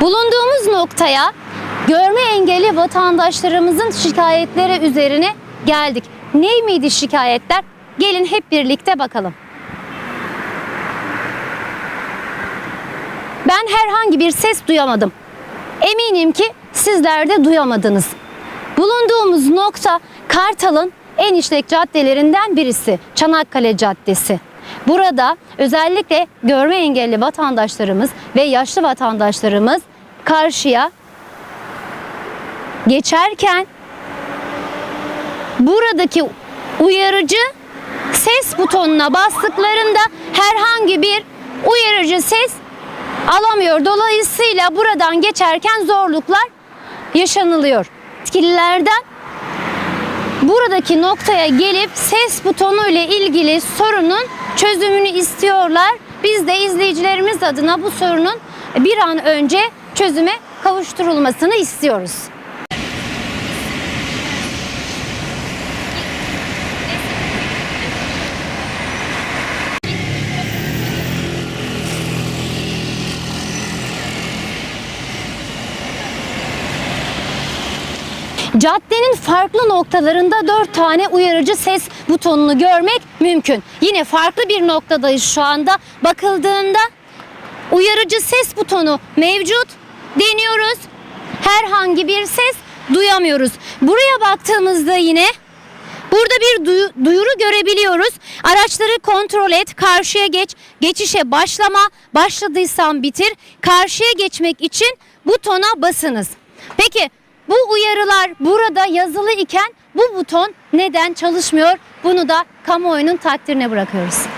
Bulunduğumuz noktaya görme engelli vatandaşlarımızın şikayetleri üzerine geldik. Ne miydi şikayetler? Gelin hep birlikte bakalım. Ben herhangi bir ses duyamadım. Eminim ki sizler de duyamadınız. Bulunduğumuz nokta Kartal'ın en işlek caddelerinden birisi Çanakkale Caddesi. Burada özellikle görme engelli vatandaşlarımız ve yaşlı vatandaşlarımız karşıya geçerken buradaki uyarıcı ses butonuna bastıklarında herhangi bir uyarıcı ses alamıyor. Dolayısıyla buradan geçerken zorluklar yaşanılıyor. Yetkililerden buradaki noktaya gelip ses butonu ile ilgili sorunun çözümünü istiyorlar. Biz de izleyicilerimiz adına bu sorunun bir an önce çözüme kavuşturulmasını istiyoruz. Caddenin farklı noktalarında dört tane uyarıcı ses butonunu görmek mümkün. Yine farklı bir noktadayız şu anda. Bakıldığında uyarıcı ses butonu mevcut. Deniyoruz. Herhangi bir ses duyamıyoruz. Buraya baktığımızda yine Burada bir duyu- duyuru görebiliyoruz. Araçları kontrol et, karşıya geç, geçişe başlama, başladıysan bitir. Karşıya geçmek için butona basınız. Peki bu uyarılar burada yazılı iken bu buton neden çalışmıyor? Bunu da kamuoyunun takdirine bırakıyoruz.